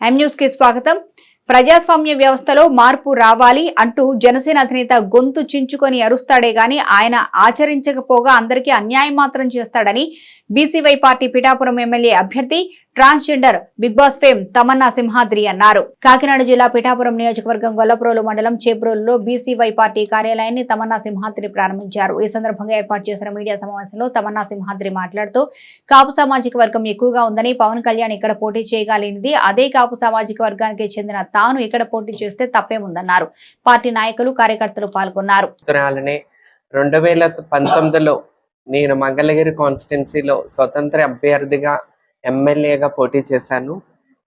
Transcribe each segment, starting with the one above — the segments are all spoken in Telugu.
కి స్వాగతం. ప్రజాస్వామ్య వ్యవస్థలో మార్పు రావాలి అంటూ జనసేన అధినేత గొంతు చించుకొని అరుస్తాడే గాని ఆయన ఆచరించకపోగా అందరికీ అన్యాయం మాత్రం చేస్తాడని బీసీవై పార్టీ పిఠాపురం ఎమ్మెల్యే అభ్యర్థి transgender Big Boss fame Tamanna Simhadri అన్నారు. కాకినాడ జిల్లా పిఠాపురం నియోజకవర్గం గొల్లప్రోలు మండలం చేబ్రోలులో బీసీవై పార్టీ కార్యాలయాన్ని తమన్నా సింహాద్రి ప్రారంభించారు. ఈ సందర్భంగా ఏర్పాటు చేసిన మీడియా సమావేశంలో తమన్నా సింహాద్రి మాట్లాడుతూ కాపు సామాజిక వర్గం ఎక్కువగా ఉందని పవన్ కళ్యాణ్ ఇక్కడ పోటీ చేయగలిగింది. అదే కాపు సామాజిక వర్గానికి చెందిన తాను ఇక్కడ పోటీ చేస్తే తప్పేముందన్నారు. పార్టీ నాయకులు కార్యకర్తలు పాల్గొన్నారు. రెండు వేల పంతొమ్మిదిలో నేను మంగళగిరి కాన్స్టిట్యున్సీలో స్వతంత్ర అభ్యర్థిగా ఎమ్మెల్యేగా పోటీ చేశాను.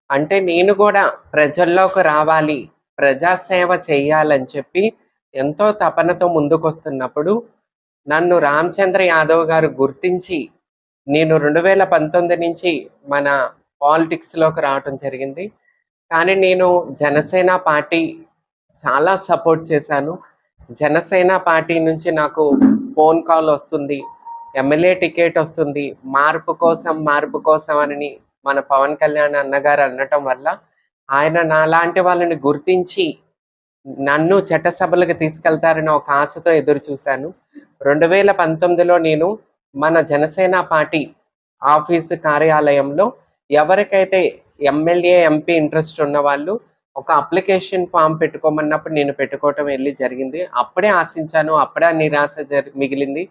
అంటే నేను కూడా ప్రజల్లోకి రావాలి ప్రజాసేవ చేయాలని చెప్పి ఎంతో తపనతో ముందుకొస్తున్నప్పుడు నన్ను రామచంద్ర యాదవ్ గారు గుర్తించి నేను రెండు వేల పంతొమ్మిది నుంచి మన పాలిటిక్స్లోకి రావటం జరిగింది. కానీ నేను జనసేన పార్టీ చాలా సపోర్ట్ చేశాను. జనసేన పార్టీ నుంచి నాకు ఫోన్ కాల్ వస్తుంది. ఎమ్మెల్యే టికెట్ వస్తుంది. మార్పు కోసం మార్పు కోసం అని మన పవన్ కళ్యాణ్ అన్నగారు అనటం వల్ల ఆయన నాలాంటి వాళ్ళని గుర్తించి నన్ను చట్టసభలకు తీసుకెళ్తారని ఒక ఆశతో ఎదురు చూశాను. రెండు వేల పంతొమ్మిదిలో నేను మన జనసేన పార్టీ ఆఫీసు కార్యాలయంలో ఎవరికైతే ఎమ్మెల్యే ఎంపీ ఇంట్రెస్ట్ ఉన్న వాళ్ళు ఒక అప్లికేషన్ ఫామ్ పెట్టుకోమన్నప్పుడు నేను పెట్టుకోవటం వెళ్ళి జరిగింది. అప్పుడే ఆశించాను. అప్పుడే నిరాశ జరి మిగిలింది.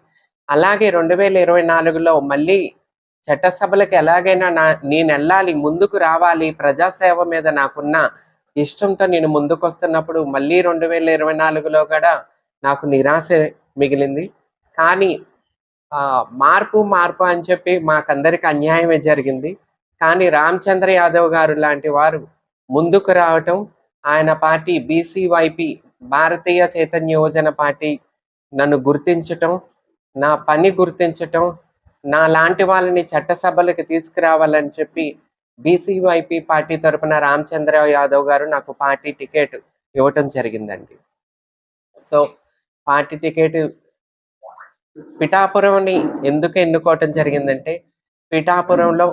అలాగే రెండు వేల ఇరవై నాలుగులో మళ్ళీ చట్టసభలకు ఎలాగైనా నా నేను వెళ్ళాలి ముందుకు రావాలి ప్రజాసేవ మీద నాకున్న ఇష్టంతో నేను ముందుకు వస్తున్నప్పుడు మళ్ళీ రెండు వేల ఇరవై నాలుగులో కూడా నాకు నిరాశ మిగిలింది. కానీ మార్పు మార్పు అని చెప్పి మాకందరికి అన్యాయమే జరిగింది. కానీ రామచంద్ర యాదవ్ గారు లాంటి వారు ముందుకు రావటం ఆయన party BCYP Bharatiya Chaitanya Yojana party నన్ను గుర్తించటం నా పని గుర్తించటం నా లాంటి వాళ్ళని చట్టసభలకు తీసుకురావాలని చెప్పి బీసీవైపీ పార్టీ తరపున రామచంద్ర యాదవ్ గారు నాకు పార్టీ టికెట్ ఇవ్వటం జరిగిందండి. సో పార్టీ టికెట్ పిఠాపురంని ఎందుకు ఎన్నుకోవటం జరిగిందంటే పిఠాపురంలో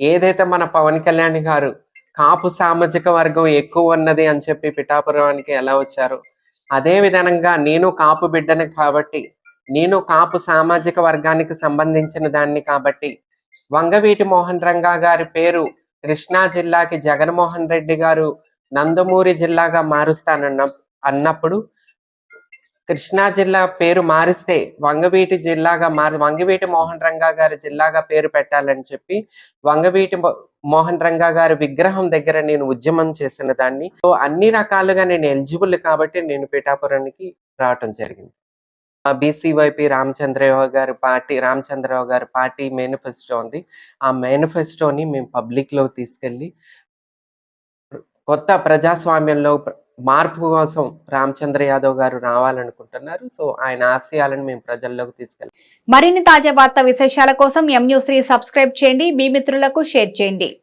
ఏదైతే మన పవన్ కళ్యాణ్ గారు కాపు సామాజిక వర్గం ఎక్కువ ఉన్నది అని చెప్పి పిఠాపురానికి ఎలా వచ్చారు అదే విధంగా నేను కాపు బిడ్డని కాబట్టి నేను కాపు సామాజిక వర్గానికి సంబంధించిన దాన్ని కాబట్టి వంగవీటి మోహన్ రంగా గారి పేరు కృష్ణా జిల్లాకి జగన్మోహన్ రెడ్డి గారు నందమూరి జిల్లాగా మారుస్తానన్న అన్నప్పుడు కృష్ణా జిల్లా పేరు మారిస్తే వంగవీటి జిల్లాగా మారి వంగవీటి మోహన్ రంగా గారి జిల్లాగా పేరు పెట్టాలని చెప్పి వంగవీటి మోహన్ రంగా గారి విగ్రహం దగ్గర నేను ఉద్యమం చేసిన దాన్ని. సో అన్ని రకాలుగా నేను ఎలిజిబుల్ కాబట్టి నేను పిఠాపురానికి రావటం జరిగింది. బీసీవైపీ రామచంద్రరావు గారి పార్టీ రామచంద్రరావు గారి పార్టీ మేనిఫెస్టో ఉంది. ఆ మేనిఫెస్టోని మేము పబ్లిక్లో తీసుకెళ్ళి కొత్త ప్రజాస్వామ్యంలో మార్పు కోసం రామచంద్ర యాదవ్ గారు రావాలనుకుంటున్నారు. సో ఆయన ఆశయాలను మేము ప్రజల్లోకి తీసుకెళ్ళాలి మరిన్ని తాజా వార్త విశేషాల కోసం ఎం న్యూస్ని సబ్స్క్రైబ్ చేయండి. మీ మిత్రులకు షేర్ చేయండి.